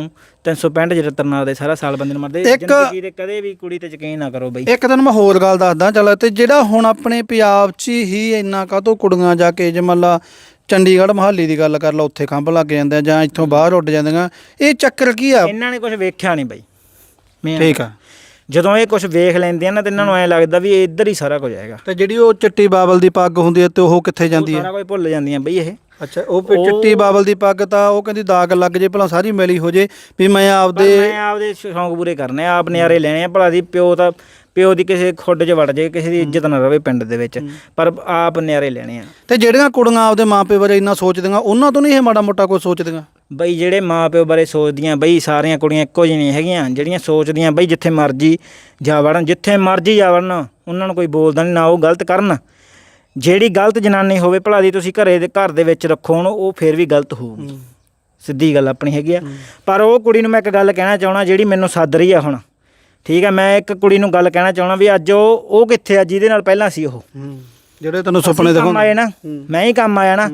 365 ਜਰਤਰ ਨਾਲ ਦੇ ਸਾਰਾ ਸਾਲ ਬੰਦੇ ਨੂੰ ਮਰਦੇ। ਇੱਕ- ਜ਼ਿੰਦਗੀ ਦੇ ਕਦੇ ਵੀ ਕੁੜੀ ਤੇ ਯਕੀਨ ਨਾ ਕਰੋ ਬਈ। ਇੱਕ ਦਿਨ ਮੈਂ ਹੋਰ ਗੱਲ ਦੱਸਦਾ ਚੱਲ ਤੇ ਜਿਹੜਾ ਹੁਣ ਆਪਣੇ ਪੰਜਾਬ 'ਚ ਹੀ ਇੰਨਾ ਕਾਹਤੋਂ ਕੁੜੀਆਂ ਜਾ ਕੇ ਜੇ ਮੰਨ ਲਾ ਚੰਡੀਗੜ੍ਹ ਮਹਾਲੀ ਦੀ ਗੱਲ ਕਰ ਲਾ ਉੱਥੇ ਖੰਭ ਲੱਗ ਜਾਂਦੇ ਆ ਜਾਂ ਇੱਥੋਂ ਬਾਹਰ ਉੱਡ ਜਾਂਦੀਆਂ ਇਹ ਚੱਕਰ ਕੀ ਆ? ਇਹਨਾਂ ਨੇ ਕੁਝ ਵੇਖਿਆ ਨਹੀਂ ਬਈ। ਮੈਂ ਠੀਕ ਆ। ਜਦੋਂ ਇਹ ਕੁਝ ਵੇਖ ਲੈਂਦੇ ਆ ਨਾ ਤੇ ਇਹਨਾਂ ਨੂੰ ਐ ਲੱਗਦਾ ਵੀ ਇੱਧਰ ਹੀ ਸਾਰਾ ਕੁਝ ਹੈਗਾ। ਤੇ ਜਿਹੜੀ ਉਹ ਚਿੱਟੀ ਬਾਬਲ ਦੀ ਪੱਗ ਹੁੰਦੀ ਹੈ ਤੇ ਉਹ ਕਿੱਥੇ ਜਾਂਦੀ ਹੈ? ਸਾਰਾ ਕੁਝ ਭੁੱਲ ਜਾਂਦੀਆਂ ਬਈ ਇਹ। ਅੱਛਾ ਉਹ ਫਿਰ ਚਿੱਟੀ ਬਾਬਲ ਦੀ ਪੱਗ ਤਾਂ ਉਹ ਕਹਿੰਦੀ ਦਾਗ ਲੱਗ ਜੇ ਭਲਾ ਸਾਰੀ ਮੈਲੀ ਹੋ ਜੇ ਵੀ ਮੈਂ ਪਰ ਆਪਦੇ ਮੈਂ ਆਪਦੇ ਸ਼ੌਂਕ ਪੂਰੇ ਕਰਨੇ ਆ ਆਪ ਨਿਆਰੇ ਲੈਣੇ ਆ ਭਲਾ ਦੀ ਪਿਓ ਤਾਂ ਪਿਓ ਦੀ ਕਿਸੇ ਖੁੱਡ 'ਚ ਵੜ ਜੇ ਕਿਸੇ ਦੀ ਇੱਜ਼ਤ ਨਾ ਰਵੇ ਪਿੰਡ ਦੇ ਵਿੱਚ ਪਰ ਆਪ ਨਿਆਰੇ ਲੈਣੇ ਆ। ਤੇ ਜਿਹੜੀਆਂ ਕੁੜੀਆਂ ਆਪਦੇ ਮਾਪੇ ਬਾਰੇ ਇੰਨਾ ਸੋਚਦੀਆਂ ਉਹਨਾਂ ਤੋਂ ਨਹੀਂ ਇਹ ਮਾੜਾ ਮੋਟਾ ਕੁਝ ਸੋਚਦੀਆਂ? ਬਈ ਜਿਹੜੇ ਮਾਪਿਓ ਬਾਰੇ ਸੋਚਦੀਆਂ ਬਈ ਸਾਰੀਆਂ ਕੁੜੀਆਂ ਇੱਕੋ ਜਿਹੀਆਂ ਨਹੀਂ ਹੈਗੀਆਂ ਜਿਹੜੀਆਂ ਸੋਚਦੀਆਂ ਬਈ ਜਿੱਥੇ ਮਰਜ਼ੀ ਜਾ ਵੜਨ ਜਿੱਥੇ ਮਰਜ਼ੀ ਜਾ ਵੜਨ ਉਹਨਾਂ ਨੂੰ ਕੋਈ ਬੋਲਦਾ ਨਹੀਂ ਨਾ ਉਹ ਗਲਤ ਕਰਨ। ਜਿਹੜੀ ਗਲਤ ਜਨਾਨੀ ਹੋਵੇ ਭਲਾ ਦੀ ਤੁਸੀਂ ਘਰੇ ਦੇ ਘਰ ਦੇ ਵਿੱਚ ਰੱਖੋ ਉਹਨੂੰ ਉਹ ਫੇਰ ਵੀ ਗਲਤ ਹੋਊਗੀ। ਸਿੱਧੀ ਗੱਲ ਆਪਣੀ ਹੈਗੀ ਆ। ਪਰ ਉਹ ਕੁੜੀ ਨੂੰ ਮੈਂ ਇੱਕ ਗੱਲ ਕਹਿਣਾ ਚਾਹਣਾ ਜਿਹੜੀ ਮੈਨੂੰ ਸੱਦ ਰਹੀ ਆ ਹੁਣ। ਠੀਕ ਆ ਮੈਂ ਇੱਕ ਕੁੜੀ ਨੂੰ ਗੱਲ ਕਹਿਣਾ ਚਾਹਣਾ ਵੀ ਅੱਜ ਉਹ ਉਹ ਕਿੱਥੇ ਆ ਜਿਹਦੇ ਨਾਲ ਪਹਿਲਾਂ ਸੀ ਉਹ। ਜਿਹੜੇ ਤੈਨੂੰ ਸੁਪਨੇ ਦਿਖਾਉਂਦੇ। ਮੈਂ ਹੀ ਕੰਮ ਆਇਆ ਨਾ।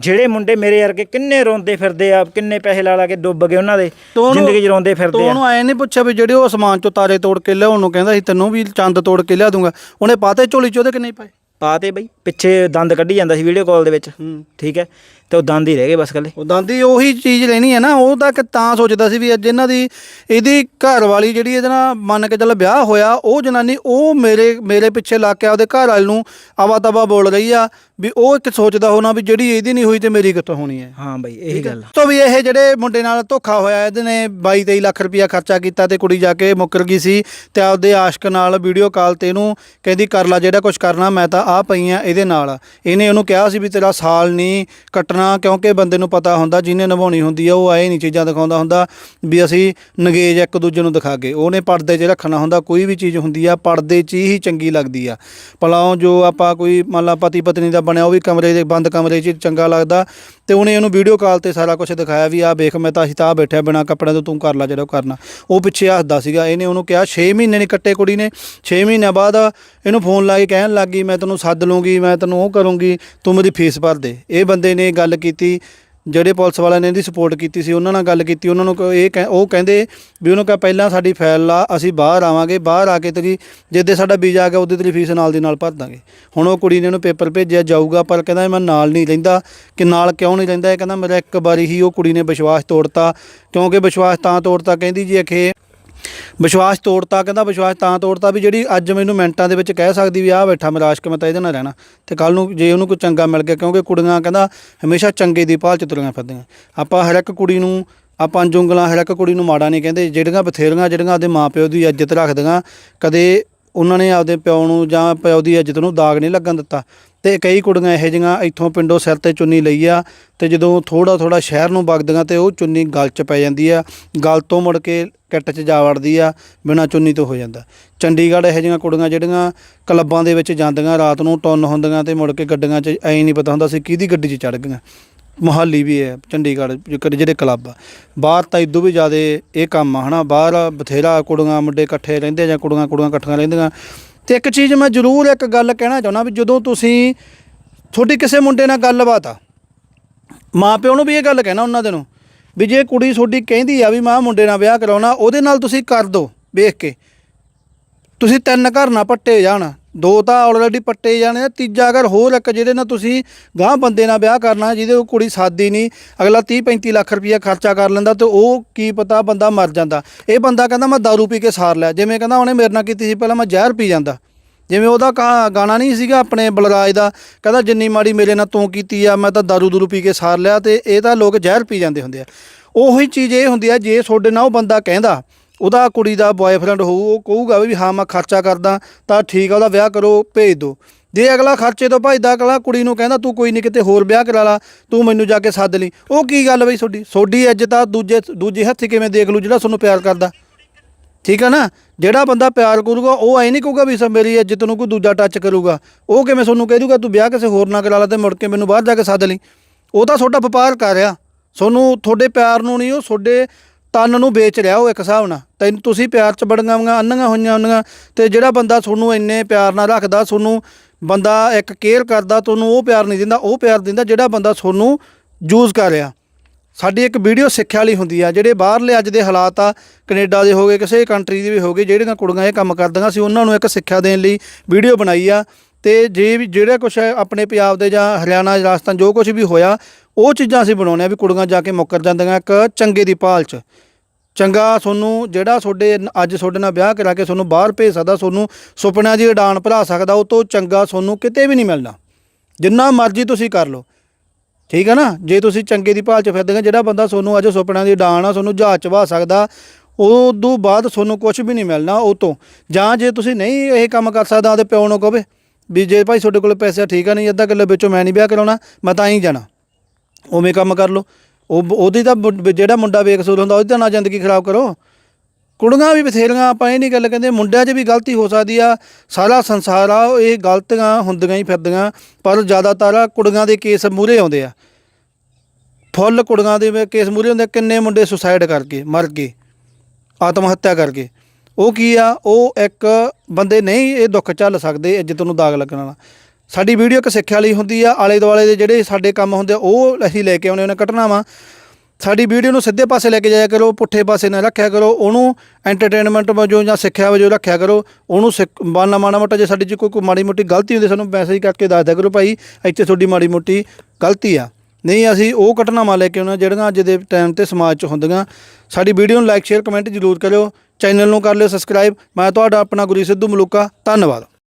ਜਿਹੜੇ ਮੁੰਡੇ ਮੇਰੇ ਵਰਗੇ ਕਿੰਨੇ ਰੋਂਦੇ ਫਿਰਦੇ ਆ ਕਿੰਨੇ ਪੈਸੇ ਲਾ ਲਾ ਕੇ ਡੁੱਬ ਗਏ ਉਹਨਾਂ ਦੇ ਜ਼ਿੰਦਗੀ 'ਚ ਰੋਂਦੇ ਫਿਰਦੇ ਆ। ਉਹਨੂੰ ਐ ਨਹੀਂ ਪੁੱਛਿਆ ਵੀ ਜਿਹੜੇ ਉਹ ਅਸਮਾਨ ਚੋਂ ਤਾਰੇ ਤੋੜ ਕੇ ਲਿਆਉਣ ਨੂੰ ਕਹਿੰਦਾ ਸੀ ਤੈਨੂੰ ਵੀ ਚੰਦ ਤੋੜ ਕੇ ਲਿਆ ਦੂੰਗਾ। ਉਹਨੇ ਪਾਤੇ ਝੋਲੀ ਚ ਉਹਦੇ ਕਿ ਨਹੀਂ ਪਾਏ? ਪਾਤੇ ਬਈ। ਪਿੱਛੇ ਦੰਦ ਕੱਢੀ ਜਾਂਦਾ ਸੀ ਵੀਡੀਓ ਕਾਲ ਦੇ ਵਿੱਚ। ਠੀਕ ਹੈ? ਤੇ ਉਹ ਦੰਦ ਹੀ ਰਹਿ ਗਏ ਬਸ ਕੱਲੇ ਉਹ ਦਾਦੀ ਉਹੀ ਚੀਜ਼ ਲੈਣੀ ਹੈ ਨਾ ਉਹ ਤਾਂ ਕਿ ਤਾਂ ਸੋਚਦਾ ਸੀ ਵੀ ਅੱਜ ਇਹਨਾਂ ਦੀ ਇਹਦੀ ਘਰ ਵਾਲੀ ਜਿਹੜੀ ਇਹਦੇ ਨਾਲ ਮੰਨ ਕੇ ਚੱਲ ਵਿਆਹ ਹੋਇਆ ਉਹ ਜਨਾਨੀ ਉਹ ਮੇਰੇ ਮੇਰੇ ਪਿੱਛੇ ਲੱਗ ਕੇ ਆਪਦੇ ਘਰ ਵਾਲ ਨੂੰ ਆਵਾ ਤਵਾ ਬੋਲ ਰਹੀ ਆ ਵੀ ਉਹ ਇੱਕ ਸੋਚਦਾ ਹੋਣਾ ਵੀ ਜਿਹੜੀ ਇਹਦੀ ਨਹੀਂ ਹੋਈ ਤੇ ਮੇਰੀ ਕਿੱਥੋਂ ਹੋਣੀ ਹੈ। ਹਾਂ ਬਈ ਇਹੀ ਗੱਲ ਆ। ਤੋਂ ਵੀ ਇਹ ਜਿਹੜੇ ਮੁੰਡੇ ਨਾਲ ਧੋਖਾ ਹੋਇਆ ਇਹਦੇ ਨੇ 22 23 ਲੱਖ ਰੁਪਇਆ ਖਰਚਾ ਕੀਤਾ ਤੇ ਕੁੜੀ ਜਾ ਕੇ ਮੁੱਕਰ ਗਈ ਸੀ ਤੇ ਆਪਦੇ ਆਸ਼ਕ ਨਾਲ ਵੀਡੀਓ ਕਾਲ ਤੇ ਇਹਨੂੰ ਕਹਿੰਦੀ ਕਰ ਲੈ ਜਿਹੜਾ ਕੁਝ ਕਰਨਾ ਮੈਂ ਤਾਂ ਆ ਪਈ ਆ ਇਹਦੇ ਨਾਲ। ਇਹਨੇ ਉਹਨੂੰ ਕਿਹਾ ਸੀ ਵੀ ਤੇਰਾ ਸਾਲ ਨਹੀਂ ਕੱਟਣਾ ਕਿਉਂਕਿ ਬੰਦੇ ਨੂੰ ਪਤਾ ਹੁੰਦਾ ਜਿਹਨੇ ਨਿਭਾਉਣੀ ਹੁੰਦੀ ਆ, ਉਹ ਆਏ ਨਹੀਂ ਚੀਜ਼ਾਂ ਦਿਖਾਉਂਦਾ ਹੁੰਦਾ ਵੀ ਅਸੀਂ ਨਗੇਜ ਇੱਕ ਦੂਜੇ ਨੂੰ ਦਿਖਾ ਕੇ। ਉਹਨੇ ਪਰਦੇ 'ਚ ਰੱਖਣਾ ਹੁੰਦਾ, ਕੋਈ ਵੀ ਚੀਜ਼ ਹੁੰਦੀ ਆ, ਪਰਦੇ 'ਚ ਹੀ ਚੰਗੀ ਲੱਗਦੀ ਆ। ਭਲਾ ਉਹ ਜੋ ਆਪਾਂ ਕੋਈ ਮੰਨ ਲਾ ਪਤੀ ਪਤਨੀ ਦਾ ਬਣਿਆ, ਉਹ ਵੀ ਕਮਰੇ ਦੇ ਬੰਦ ਕਮਰੇ 'ਚ ਹੀ ਚੰਗਾ ਲੱਗਦਾ। ਤੇ ਉਹਨੇ ਇਹਨੂੰ ਵੀਡੀਓ ਕਾਲ ਤੇ ਸਾਰਾ ਕੁਝ ਦਿਖਾਇਆ ਵੀ ਆ ਵੇਖ ਮੈਂ ਤਾਂ ਅਸੀਂ ਤਾਂ ਬੈਠਿਆ ਬਿਨਾ ਕੱਪੜਿਆਂ ਤੋਂ ਤੂੰ ਕਰ ਲੈ ਜਿਹੜਾ ਕਰਨਾ। ਉਹ ਪਿੱਛੇ ਹੱਸਦਾ ਸੀਗਾ, ਇਹਨੇ ਉਹਨੂੰ ਕਿਹਾ 6 ਮਹੀਨੇ ਨੇ ਕੱਟੇ ਕੁੜੀ ਨੇ 6 ਮਹੀਨਿਆਂ ਬਾਅਦ ਇਹਨੂੰ ਫੋਨ ਲਾ ਕੇ ਕਹਿਣ ਲੱਗੀ ਮੈਂ ਤੈਨੂੰ ਸੱਦ ਲੂੰਗੀ ਮੈਂ ਤੈਨੂੰ ਉਹ ਕਰੂੰਗੀ, ਤੂੰ ਮੇਰੀ ਫੀਸ ਭਰ ਦੇ। ਇਹ ਬੰਦੇ ਨੇ ਗੱਲ ਕੀਤੀ ਜਿਹੜੇ ਪੁਲਿਸ ਵਾਲਿਆਂ ਨੇ ਇਹਦੀ ਸਪੋਰਟ ਕੀਤੀ ਸੀ, ਉਹਨਾਂ ਨਾਲ ਗੱਲ ਕੀਤੀ, ਉਹਨਾਂ ਨੂੰ ਕ- ਇਹ ਕਹਿ- ਉਹ ਕਹਿੰਦੇ ਵੀ ਉਹਨੂੰ ਕਹ ਪਹਿਲਾਂ ਸਾਡੀ ਫਾਈਲ ਆ ਅਸੀਂ ਬਾਹਰ ਆਵਾਂਗੇ, ਬਾਹਰ ਆ ਕੇ ਤੇਰੀ ਜਿੱਦੇ ਸਾਡਾ ਵੀਜ਼ਾ ਆ ਗਿਆ, ਉਹਦੇ ਤੇਰੀ ਫੀਸ ਨਾਲ ਦੀ ਨਾਲ ਭਰ ਦਾਂਗੇ। ਹੁਣ ਉਹ ਕੁੜੀ ਨੇ ਉਹਨੂੰ ਪੇਪਰ ਭੇਜਿਆ ਜਾਊਗਾ, ਪਰ ਕਹਿੰਦਾ ਮੈਂ ਨਾਲ ਨਹੀਂ ਰਹਿੰਦਾ, ਕਿ ਨਾਲ ਕਿਉਂ ਨਹੀਂ ਰਹਿੰਦਾ, ਇਹ ਕਹਿੰਦਾ ਮੇਰਾ ਇੱਕ ਵਾਰੀ ਹੀ ਉਹ ਕੁੜੀ ਨੇ ਵਿਸ਼ਵਾਸ ਤੋੜਤਾ, ਕਿਉਂਕਿ ਵਿਸ਼ਵਾਸ ਤਾਂ ਤੋੜਤਾ, ਕਹਿੰਦੀ ਜੀ ਅਖੇ ਵਿਸ਼ਵਾਸ ਤੋੜਤਾ, ਕਹਿੰਦਾ ਵਿਸ਼ਵਾਸ ਤਾਂ ਤੋੜਤਾ ਵੀ ਜਿਹੜੀ ਅੱਜ ਮੈਨੂੰ ਮਿੰਟਾਂ ਦੇ ਵਿੱਚ ਕਹਿ ਸਕਦੀ ਵੀ ਆਹ ਬੈਠਾ ਮਰਾਸ਼ਕ ਮੈਂ ਤਾਂ ਇਹਦੇ ਨਾਲ ਰਹਿਣਾ। ਤੇ ਕੱਲ ਨੂੰ ਜੇ ਉਹਨੂੰ ਕੋਈ ਚੰਗਾ ਮਿਲ ਗਿਆ, ਕਿਉਂਕਿ ਕੁੜੀਆਂ ਕਹਿੰਦਾ ਹਮੇਸ਼ਾ ਚੰਗੇ ਦੀ ਭਾਲ ਚ ਤੁਰੀਆਂ ਫਿਰਦੀਆਂ। ਆਪਾਂ ਹਰ ਇੱਕ ਕੁੜੀ ਨੂੰ, ਆਪਾਂ ਪੰਜ ਉਂਗਲਾਂ ਹਰ ਇੱਕ ਕੁੜੀ ਨੂੰ ਮਾੜਾ ਨਹੀਂ ਕਹਿੰਦੇ, ਜਿਹੜੀਆਂ ਬਥੇਰੀਆਂ, ਜਿਹੜੀਆਂ ਆਪਦੇ ਮਾਪਿਓ ਦੀ ਇੱਜ਼ਤ ਰੱਖਦੀਆਂ, ਕਦੇ ਉਹਨਾਂ ਨੇ ਆਪਦੇ ਪਿਓ ਨੂੰ ਜਾਂ ਪਿਓ ਦੀ ਇੱਜ਼ਤ ਨੂੰ ਦਾਗ ਨਹੀਂ ਲੱਗਣ ਦਿੱਤਾ। ਤੇ ਕਈ ਕੁੜੀਆਂ ਇਹੋ ਜਿਹੀਆਂ ਇੱਥੋਂ ਪਿੰਡੋਂ ਸਿਰ ਤੇ ਚੁੰਨੀ ਲਈ ਆ ਤੇ ਜਦੋਂ ਥੋੜਾ ਥੋੜਾ ਸ਼ਹਿਰ ਨੂੰ ਵਗਦੀਆਂ ਤੇ ਉਹ ਚੁੰਨੀ ਗਲ 'ਚ ਪੈ ਜਾਂਦੀ ਆ, ਗਲ ਤੋਂ ਮੁੜ ਕੇ ਕਿੱਟ 'ਚ ਜਾ ਵੜਦੀ ਆ, ਬਿਨਾਂ ਚੁੰਨੀ ਤੋਂ ਹੋ ਜਾਂਦਾ। ਚੰਡੀਗੜ੍ਹ ਇਹੋ ਜਿਹੀਆਂ ਕੁੜੀਆਂ ਜਿਹੜੀਆਂ ਕਲੱਬਾਂ ਦੇ ਵਿੱਚ ਜਾਂਦੀਆਂ, ਰਾਤ ਨੂੰ ਟੁੰਨ ਹੁੰਦੀਆਂ ਤੇ ਮੁੜ ਕੇ ਗੱਡੀਆਂ 'ਚ ਐਂ ਨਹੀਂ ਪਤਾ ਹੁੰਦਾ ਸੀ ਕਿਹਦੀ ਗੱਡੀ 'ਚ ਚੜ ਗਈਆਂ। ਮੋਹਾਲੀ ਵੀ ਹੈ, ਚੰਡੀਗੜ੍ਹ ਜਿਹੜੇ ਜਿਹੜੇ ਕਲੱਬ ਆ। ਬਾਹਰ ਤਾਂ ਇਦੋਂ ਵੀ ਜ਼ਿਆਦਾ ਇਹ ਕੰਮ ਆ, ਹਨਾ? ਬਾਹਰ ਬਥੇਰਾ ਕੁੜੀਆਂ, ਮੁੰਡੇ ਇਕੱਠੇ ਰਹਿੰਦੇ ਜਾਂ ਕੁੜੀਆਂ ਕੁੜੀਆਂ ਇਕੱਠੀਆਂ ਰਹਿੰਦੀਆਂ। ਤੇ ਇੱਕ ਚੀਜ਼ ਮੈਂ ਜ਼ਰੂਰ ਇੱਕ ਗੱਲ ਕਹਿਣਾ ਚਾਹੁੰਦਾ ਵੀ ਜਦੋਂ ਤੁਸੀਂ ਤੁਹਾਡੀ ਕਿਸੇ ਮੁੰਡੇ ਨਾਲ ਗੱਲਬਾਤ ਆ ਮਾਂ ਪਿਓ ਨੂੰ ਵੀ ਇਹ ਗੱਲ ਕਹਿਣਾ ਉਹਨਾਂ ਦੇ ਨੂੰ ਵੀ ਜੇ ਕੁੜੀ ਤੁਹਾਡੀ ਕਹਿੰਦੀ ਆ ਵੀ ਮਾਂ ਮੁੰਡੇ ਨਾਲ ਵਿਆਹ ਕਰਾਉਣਾ, ਉਹਦੇ ਨਾਲ ਤੁਸੀਂ ਕਰ ਦਿਓ ਵੇਖ ਕੇ। ਤੁਸੀਂ ਤਿੰਨ ਘਰ ਨਾ ਪੱਟੇ ਜਾਣ। ਦੋ ਤਾਂ ਆਲਰੇਡੀ ਪੱਟੇ ਜਾਣੇ ਆ ਤੀਜਾ ਘਰ ਹੋਰ ਇੱਕ ਜਿਹਦੇ ਨਾਲ ਤੁਸੀਂ ਗਾਂ ਬੰਦੇ ਨਾਲ ਵਿਆਹ ਕਰਨਾ ਜਿਹਦੇ ਉਹ ਕੁੜੀ ਸਾਦੀ ਨਹੀਂ ਅਗਲਾ 30 35 ਲੱਖ ਰੁਪਇਆ ਖਰਚਾ ਕਰ ਲੈਂਦਾ ਤੇ ਉਹ ਕੀ ਪਤਾ ਬੰਦਾ ਮਰ ਜਾਂਦਾ ਇਹ ਬੰਦਾ ਕਹਿੰਦਾ ਮੈਂ दारू ਪੀ ਕੇ ਸਾਰ ਲਿਆ ਜਿਵੇਂ ਕਹਿੰਦਾ ਉਹਨੇ ਮੇਰੇ ਨਾਲ ਕੀਤੀ ਸੀ ਪਹਿਲਾਂ ਮੈਂ ਜ਼ਹਿਰ ਪੀ ਜਾਂਦਾ ਜਿਵੇਂ ਉਹਦਾ ਕਾ- ਗਾਣਾ ਨਹੀਂ ਸੀਗਾ ਆਪਣੇ ਬਲਰਾਜ ਦਾ ਕਹਿੰਦਾ ਜਿੰਨੀ ਮਾੜੀ ਮੇਰੇ ਨਾਲ ਤੂੰ ਕੀਤੀ ਆ ਮੈਂ ਤਾਂ दारू ਦੂਰੂ ਪੀ ਕੇ ਸਾਰ ਲਿਆ ਤੇ ਇਹ ਤਾਂ ਲੋਕ ਜ਼ਹਿਰ ਪੀ ਜਾਂਦੇ ਹੁੰਦੇ ਆ ਉਹੀ ਚੀਜ਼ ਇਹ ਹੁੰਦੀ ਆ ਜੇ ਤੁਹਾਡੇ ਨਾਲ ਉਹ ਬੰਦਾ ਕਹਿੰਦਾ ਉਹਦਾ ਕੁੜੀ ਦਾ ਬॉयਫ੍ਰੈਂਡ ਹੋਊ, ਉਹ ਕਹੂਗਾ ਵੀ ਹਾਂ ਮੈਂ ਖਰਚਾ ਕਰਦਾ, ਤਾਂ ਠੀਕ ਆ, ਉਹਦਾ ਵਿਆਹ ਕਰੋ, ਭੇਜ ਦਿਓ ਜੇ ਅਗਲਾ ਖਰਚੇ ਤੋਂ ਭਜਦਾ, ਅਗਲਾ ਕੁੜੀ ਨੂੰ ਕਹਿੰਦਾ, ਤੂੰ ਕੋਈ ਨਹੀਂ ਕਿਤੇ ਹੋਰ ਵਿਆਹ ਕਰਾ ਲਾ, ਤੂੰ ਮੈਨੂੰ ਜਾ ਕੇ ਸੱਦ ਲਈ। ਉਹ ਕੀ ਗੱਲ ਬਈ ਤੁਹਾਡੀ? ਤੁਹਾਡੀ ਇੱਜ਼ਤ ਆ, ਦੂਜੇ ਦੂਜੇ ਹੱਥੀ ਕਿਵੇਂ ਦੇਖ ਲੂ ਜਿਹੜਾ ਤੁਹਾਨੂੰ ਪਿਆਰ ਕਰਦਾ? ਠੀਕ ਹੈ ਨਾ? ਜਿਹੜਾ ਬੰਦਾ ਪਿਆਰ ਕਰੂਗਾ, ਉਹ ਐ ਨਹੀਂ ਕਹੂਗਾ ਵੀ ਸ ਮੇਰੀ ਇੱਜ਼ਤ ਨੂੰ ਕੋਈ ਦੂਜਾ ਟੱਚ ਕਰੂਗਾ। ਉਹ ਕਿਵੇਂ ਤੁਹਾਨੂੰ ਕਹਿ ਦੂਗਾ, ਤੂੰ ਵਿਆਹ ਕਿਸੇ ਹੋਰ ਨਾਲ ਕਰਾ ਲਾ ਤੇ ਮੁੜ ਕੇ ਮੈਨੂੰ ਬਾਹਰ ਜਾ ਕੇ ਸੱਦ ਲਈ। ਉਹ ਤਾਂ ਤੁਹਾਡਾ ਵਪਾਰ ਕਰ ਰਿਹਾ। ਤੁਹਾਨੂੰ, ਤੁਹਾਡੇ ਪਿਆਰ ਨੂੰ ਨਹੀਂ ਉਹ ਤੁਹਾਡੇ ਤਨ ਨੂੰ ਵੇਚ ਰਿਹਾ ਉਹ ਇੱਕ ਹਿਸਾਬ ਨਾਲ। ਤੈਨੂੰ, ਤੁਸੀਂ ਪਿਆਰ ਚ ਬੜੀਆਂ ਵਾਂਗਾਂ ਅੰਨੀਆਂ ਹੋਈਆਂ ਹੁੰਦੀਆਂ ਤੇ ਜਿਹੜਾ ਬੰਦਾ ਤੁਹਾਨੂੰ ਇੰਨੇ ਪਿਆਰ ਨਾਲ ਰੱਖਦਾ, ਤੁਹਾਨੂੰ ਬੰਦਾ ਇੱਕ ਕੇਅਰ ਕਰਦਾ, ਤੁਹਾਨੂੰ ਉਹ ਪਿਆਰ ਨਹੀਂ ਦਿੰਦਾ, ਉਹ ਪਿਆਰ ਦਿੰਦਾ ਜਿਹੜਾ ਬੰਦਾ ਤੁਹਾਨੂੰ ਯੂਜ਼ ਕਰ ਰਿਹਾ। ਸਾਡੀ ਇੱਕ ਵੀਡੀਓ ਸਿੱਖਿਆ ਵਾਲੀ ਹੁੰਦੀ ਆ, ਜਿਹੜੇ ਬਾਹਰਲੇ ਅੱਜ ਦੇ ਹਾਲਾਤ ਆ, ਕੈਨੇਡਾ ਦੇ ਹੋਗੇ ਕਿਸੇ ਕੰਟਰੀ ਦੇ ਵੀ ਹੋਗੇ ਜਿਹੜੀਆਂ ਕੁੜੀਆਂ ਇਹ ਕੰਮ ਕਰਦੀਆਂ ਸੀ, ਉਹਨਾਂ ਨੂੰ ਇੱਕ ਸਿੱਖਿਆ ਦੇਣ ਲਈ ਵੀਡੀਓ ਬਣਾਈ ਆ। ਤੇ ਜੇ ਵੀ ਜਿਹੜਾ ਕੁਝ ਆਪਣੇ ਪੰਜਾਬ ਦੇ ਜਾਂ ਹਰਿਆਣਾ, ਰਾਜਸਥਾਨ ਜੋ ਕੁਝ ਵੀ ਹੋਇਆ, ਉਹ ਚੀਜ਼ਾਂ ਅਸੀਂ ਬਣਾਉਂਦੇ ਆ ਵੀ ਕੁੜੀਆਂ ਜਾ ਕੇ ਮੁੱਕਰ ਜਾਂਦੀਆਂ ਇੱਕ ਚੰਗੇ ਦੀ ਭਾਲ 'ਚ। ਚੰਗਾ ਤੁਹਾਨੂੰ ਜਿਹੜਾ ਤੁਹਾਡੇ ਅੱਜ ਤੁਹਾਡੇ ਨਾਲ ਵਿਆਹ ਕਰਾ ਕੇ ਤੁਹਾਨੂੰ ਬਾਹਰ ਭੇਜ ਸਕਦਾ, ਤੁਹਾਨੂੰ ਸੁਪਨਿਆਂ ਦੀ ਉਡਾਨ ਭਰਾ ਸਕਦਾ, ਉਹ ਤੋਂ ਚੰਗਾ ਤੁਹਾਨੂੰ ਕਿਤੇ ਵੀ ਨਹੀਂ ਮਿਲਣਾ। ਜਿੰਨਾ ਮਰਜ਼ੀ ਤੁਸੀਂ ਕਰ ਲਓ। ਠੀਕ ਹੈ ਨਾ? ਜੇ ਤੁਸੀਂ ਚੰਗੇ ਦੀ ਭਾਲ 'ਚ ਫਿਰਦੇ ਹੋ, ਜਿਹੜਾ ਬੰਦਾ ਤੁਹਾਨੂੰ ਅੱਜ ਸੁਪਨਿਆਂ ਦੀ ਉਡਾਨ ਆ, ਤੁਹਾਨੂੰ ਜਹਾਜ਼ 'ਚ ਵਾ ਸਕਦਾ ਤੋਂ ਬਾਅਦ ਤੁਹਾਨੂੰ ਕੁਝ ਵੀ ਨਹੀਂ ਮਿਲਣਾ ਉਹ ਤੋਂ। ਜਾਂ ਜੇ ਤੁਸੀਂ ਨਹੀਂ ਇਹ ਕੰਮ ਕਰ ਸਕਦਾ ਉਹਦੇ ਪਿਓ ਨੂੰ ਕਹਵੇ ਵੀ ਜੇ ਭਾਈ ਤੁਹਾਡੇ ਕੋਲ ਪੈਸੇ ਠੀਕ ਆ, ਨਹੀਂ ਅੱਧਾ ਕਿੱਲੇ ਵਿੱਚੋਂ ਮੈਂ ਨਹੀਂ ਵਿਆਹ ਕਰਾਉਣਾ, ਮੈਂ ਤਾਂ ਹੀ ਜਾਣਾ। ਉਵੇਂ ਕੰਮ ਕਰ ਲਓ। ਉਹ ਉਹਦੀ ਤਾਂ ਮੁੰ- ਜਿਹੜਾ ਮੁੰਡਾ ਬੇਕਸੂਰ ਹੁੰਦਾ, ਉਹਦੀ ਤਾਂ ਨਾ ਜ਼ਿੰਦਗੀ ਖਰਾਬ ਕਰੋ। ਕੁੜੀਆਂ ਵੀ ਬਥੇਰੀਆਂ, ਆਪਾਂ ਇਹ ਨਹੀਂ ਗੱਲ ਕਹਿੰਦੇ, ਮੁੰਡਿਆਂ 'ਚ ਵੀ ਗਲਤੀ ਹੋ ਸਕਦੀ ਆ। ਸਾਰਾ ਸੰਸਾਰ ਆ ਇਹ ਗਲਤੀਆਂ ਹੁੰਦੀਆਂ ਹੀ ਫਿਰਦੀਆਂ, ਪਰ ਜ਼ਿਆਦਾਤਰ ਕੁੜੀਆਂ ਦੇ ਕੇਸ ਮੂਹਰੇ ਆਉਂਦੇ ਆ। ਫੁੱਲ ਕੁੜੀਆਂ ਦੇ ਕੇਸ ਮੂਹਰੇ ਹੁੰਦੇ ਕਿੰਨੇ ਮੁੰਡੇ ਸੁਸਾਈਡ ਕਰਕੇ ਮਰ ਗਏ ਆਤਮ ਹੱਤਿਆ ਕਰਕੇ। ਉਹ ਕੀ ਆ? ਉਹ ਇੱਕ ਬੰਦੇ ਨਹੀਂ ਇਹ ਦੁੱਖ ਝੱਲ ਸਕਦੇ, ਇੱਜ਼ਤ ਨੂੰ ਦਾਗ ਲੱਗਣ ਵਾਲਾ। ਸਾਡੀ ਵੀਡੀਓ ਇੱਕ ਸਿੱਖਿਆ ਲਈ ਹੁੰਦੀ ਆ, ਆਲੇ ਦੁਆਲੇ ਦੇ ਜਿਹੜੇ ਸਾਡੇ ਕੰਮ ਹੁੰਦੇ ਆ, ਉਹ ਅਸੀਂ ਲੈ ਕੇ ਆਉਣੇ, ਉਹਨਾਂ ਘਟਨਾਵਾਂ ਸਾਡੀ ਵੀਡੀਓ ਨੂੰ ਸਿੱਧੇ ਪਾਸੇ ਲੈ ਕੇ ਜਾਇਆ ਕਰੋ, ਪੁੱਠੇ ਪਾਸੇ ਨਾ ਰੱਖਿਆ ਕਰੋ, ਉਹਨੂੰ ਐਂਟਰਟੇਨਮੈਂਟ ਵਜੋਂ ਜਾਂ ਸਿੱਖਿਆ ਵਜੋਂ ਰੱਖਿਆ ਕਰੋ। ਉਹਨੂੰ ਸਿੱਖ, ਬਾਨਾ ਮਾਣਾ ਮੋਟਾ ਜੇ ਸਾਡੀ 'ਚ ਕੋਈ ਕੋਈ ਮਾੜੀ ਮੋਟੀ ਗਲਤੀ ਹੁੰਦੀ, ਸਾਨੂੰ ਮੈਸੇਜ ਕਰਕੇ ਦੱਸ ਦਿਆ ਕਰੋ, ਭਾਈ, ਇੱਥੇ ਤੁਹਾਡੀ ਮਾੜੀ ਮੋਟੀ ਗਲਤੀ ਆ। ਨਹੀਂ, ਅਸੀਂ ਉਹ ਘਟਨਾਵਾਂ ਲੈ ਕੇ ਆਉਣਾ ਜਿਹੜੀਆਂ ਅੱਜ ਦੇ ਟਾਈਮ ਤੇ ਸਮਾਜ 'ਚ ਹੁੰਦੀਆਂ। ਸਾਡੀ ਵੀਡੀਓ ਨੂੰ ਲਾਈਕ ਸ਼ੇਅਰ ਕਮੈਂਟ ਜ਼ਰੂਰ ਕਰਿਓ। ਚੈਨਲ ਨੂੰ ਕਰ ਲਿਓ ਸਬਸਕ੍ਰਾਈਬ ਮੈਂ ਤੁਹਾਡਾ ਆਪਣਾ ਗੁਰੀ ਸਿੱਧੂ ਮਲੂਕਾ। ਧੰਨਵਾਦ।